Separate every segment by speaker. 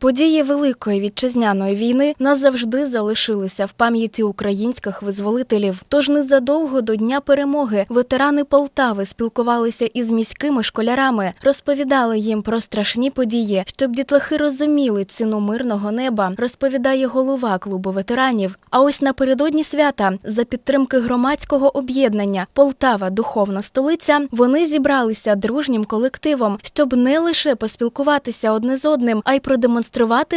Speaker 1: Події Великої вітчизняної війни назавжди залишилися в пам'яті українських визволителів. Тож незадовго до Дня перемоги ветерани Полтави спілкувалися із міськими школярами, розповідали їм про страшні події, щоб дітлахи розуміли ціну мирного неба, розповідає голова клубу ветеранів. А ось напередодні свята, за підтримки громадського об'єднання Полтава Духовна столиця, вони зібралися дружнім колективом, щоб не лише поспілкуватися одне з одним, а й продемонструвати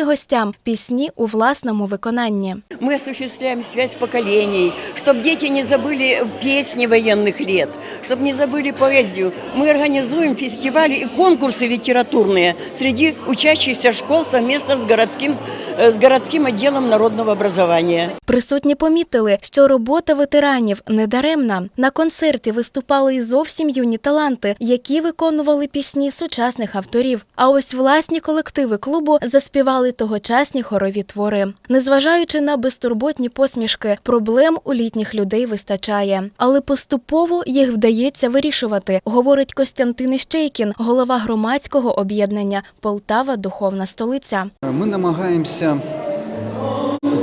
Speaker 1: гостям пісні у власному виконанні.
Speaker 2: Мы осуществляем связь поколений, чтобы дети не забыли песни военных лет, чтобы не забыли поэзию. Мы организуем фестивали и конкурсы литературные среди учащихся школ совместно с городским, э, с городским отделом народного образования.
Speaker 1: Присутні помітили, що робота ветеранів не даремна. На концерті виступали і зовсім юні таланти, які виконували пісні сучасних авторів. А ось власні колективи клубу заспівали тогочасні хорові твори. Незважаючи на безтурботні посмішки, проблем у літніх людей вистачає, але поступово їх вдається вирішувати, говорить Костянтин Іщейкін, голова громадського об'єднання Полтава Духовна столиця.
Speaker 3: Ми намагаємося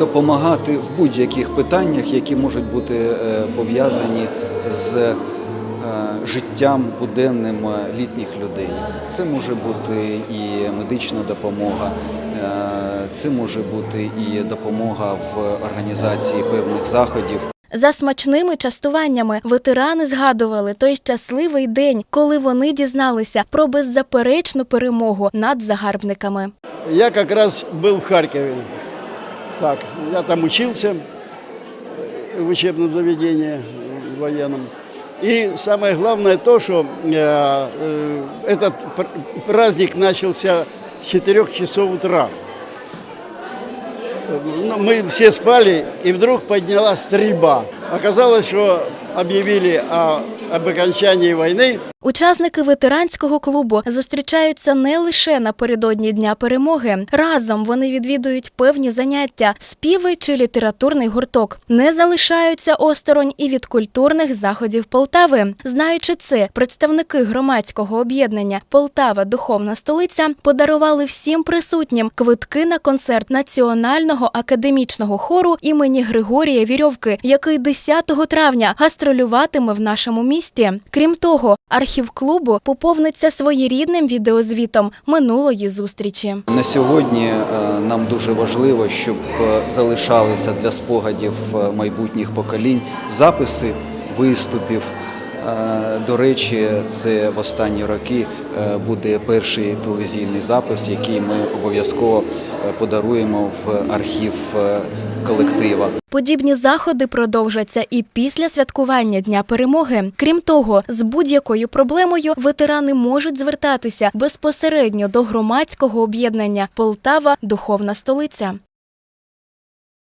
Speaker 3: допомагати в будь-яких питаннях, які можуть бути е, пов'язані з е, життям буденним е, літніх людей. Це може бути і медична допомога, це може бути і допомога в організації певних заходів.
Speaker 1: За смачними частуваннями ветерани згадували той щасливий день, коли вони дізналися про беззаперечну перемогу над загарбниками.
Speaker 4: Я как раз был в Харькове. Так, я там учился в учебном заведении военном. И самое главное то, что э, э, этот пр- праздник начался с 4 часов утра. Ну, мы все спали, и вдруг поднялась стрельба. Оказалось, что объявили о, об окончании войны.
Speaker 1: Учасники ветеранського клубу зустрічаються не лише напередодні дня перемоги. Разом вони відвідують певні заняття, співи чи літературний гурток. Не залишаються осторонь і від культурних заходів Полтави. Знаючи це, представники громадського об'єднання Полтава Духовна столиця подарували всім присутнім квитки на концерт національного академічного хору імені Григорія Вірьовки, який 10 травня гастролюватиме в нашому місті. Крім того, архів клубу поповниться своєрідним відеозвітом минулої зустрічі.
Speaker 3: На сьогодні е, нам дуже важливо, щоб е, залишалися для спогадів е, майбутніх поколінь записи виступів. До речі, це в останні роки е, буде перший телевізійний запис, який ми обов'язково е, подаруємо в архів е, колектива.
Speaker 1: Подібні заходи продовжаться і після святкування Дня перемоги. Крім того, з будь-якою проблемою ветерани можуть звертатися безпосередньо до громадського об'єднання Полтава Духовна столиця.